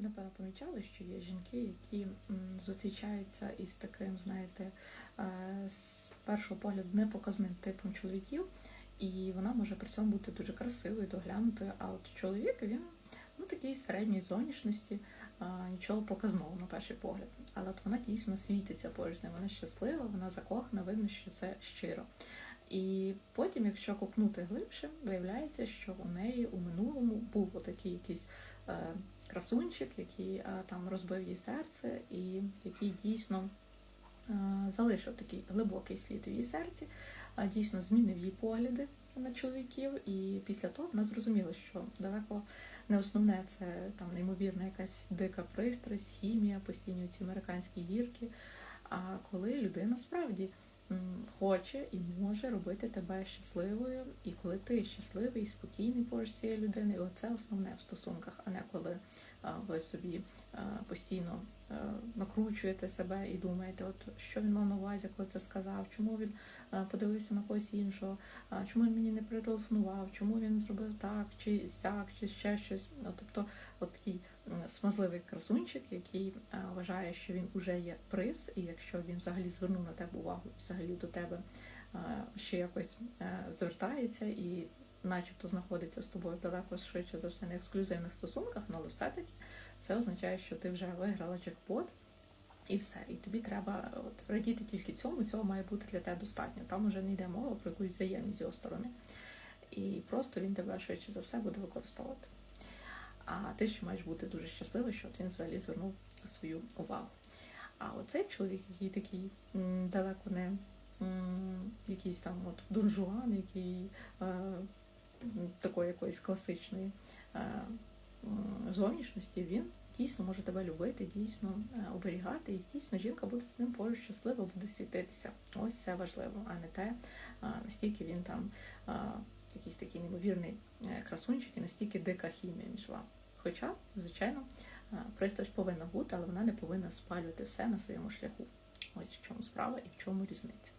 Ви напевно помічали, що є жінки, які зустрічаються із таким, знаєте, е, з першого погляду непоказним типом чоловіків, і вона може при цьому бути дуже красивою, доглянутою. А от чоловік він ну такий середньої зовнішності, нічого показного на перший погляд. Але от вона дійсно світиться поруч з ним, вона щаслива, вона закохана, видно, що це щиро. І потім, якщо копнути глибше, виявляється, що у неї у минулому був отакий якийсь е, красунчик, який е, там розбив їй серце, і який дійсно е, залишив такий глибокий слід в її серці, а дійсно змінив її погляди на чоловіків. І після того вона зрозуміла, що далеко не основне це там неймовірна якась дика пристрасть, хімія, постійні ці американські гірки. А коли людина справді хоче і може робити тебе щасливою, і коли ти щасливий і спокійний поруч з цією людиною, оце основне в стосунках, а не коли ви собі постійно накручуєте себе і думаєте, от що він мав на увазі, коли це сказав, чому він подивився на когось іншого, чому він мені не перетелефонував, чому він зробив так, чи сяк, чи ще щось. Ну, тобто, от такий смазливий красунчик, який вважає, що він уже є приз, і якщо він взагалі звернув на тебе увагу, взагалі до тебе ще якось е, звертається і начебто знаходиться з тобою далеко швидше за все на ексклюзивних стосунках, ну, але все-таки це означає, що ти вже виграла джекпот. І все, і тобі треба от радіти тільки цьому, цього має бути для тебе достатньо. Там уже не йде мова про якусь взаємність з його сторони. І просто він тебе швидше за все буде використовувати. А ти ще маєш бути дуже щасливий, що він взагалі звернув свою увагу. А оцей чоловік, який такий далеко не якийсь там от дуржуан, який е, такої якоїсь класичної е, зовнішності, він дійсно може тебе любити, дійсно е, оберігати, і дійсно жінка буде з ним поруч щаслива, буде світитися. Ось це важливо, а не те, настільки він там якийсь такий неймовірний красунчик і настільки дика хімія між вами. Хоча, звичайно, пристрасть повинна бути, але вона не повинна спалювати все на своєму шляху. Ось в чому справа і в чому різниця.